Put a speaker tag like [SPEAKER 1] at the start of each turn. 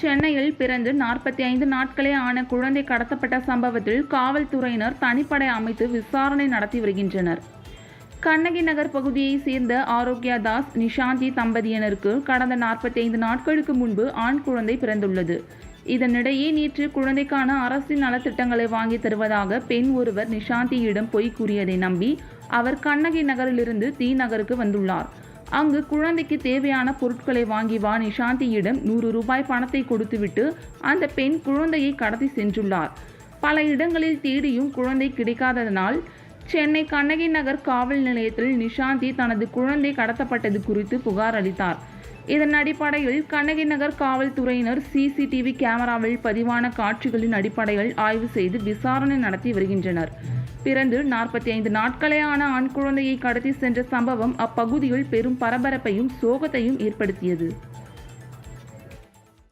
[SPEAKER 1] சென்னையில் பிறந்து நாற்பத்தி ஐந்து நாட்களே ஆன குழந்தை கடத்தப்பட்ட சம்பவத்தில் காவல்துறையினர் தனிப்படை அமைத்து விசாரணை நடத்தி வருகின்றனர். கண்ணகி நகர் பகுதியைச் சேர்ந்த ஆரோக்கியா தாஸ் நிஷாந்தி தம்பதியினருக்கு கடந்த நாற்பத்தி ஐந்து நாட்களுக்கு முன்பு ஆண் குழந்தை பிறந்துள்ளது. இதனிடையே நேற்று குழந்தைக்கான அரசின் நலத்திட்டங்களை வாங்கி தருவதாக பெண் ஒருவர் நிஷாந்தியிடம் பொய் கூறியதை நம்பி அவர் கண்ணகி நகரிலிருந்து தி நகருக்கு வந்துள்ளார். அங்கு குழந்தைக்கு தேவையான பொருட்களை வாங்கி வா நிஷாந்தியிடம் நூறு ரூபாய் பணத்தை கொடுத்துவிட்டு அந்த பெண் குழந்தையை கடத்தி சென்றுள்ளார். பல இடங்களில் தேடியும் குழந்தை கிடைக்காததனால் சென்னை கண்ணகி நகர் காவல் நிலையத்தில் நிஷாந்தி தனது குழந்தை கடத்தப்பட்டது குறித்து புகார் அளித்தார். இதன் அடிப்படையில் கண்ணகி நகர் காவல்துறையினர் சிசிடிவி கேமராவில் பதிவான காட்சிகளின் அடிப்படையில் ஆய்வு செய்து விசாரணை நடத்தி வருகின்றனர். பிறந்து நாற்பத்தி ஐந்து நாட்களே ஆன ஆண் குழந்தையை கடத்தி சென்ற சம்பவம் அப்பகுதியில் பெரும் பரபரப்பையும் சோகத்தையும் ஏற்படுத்தியது.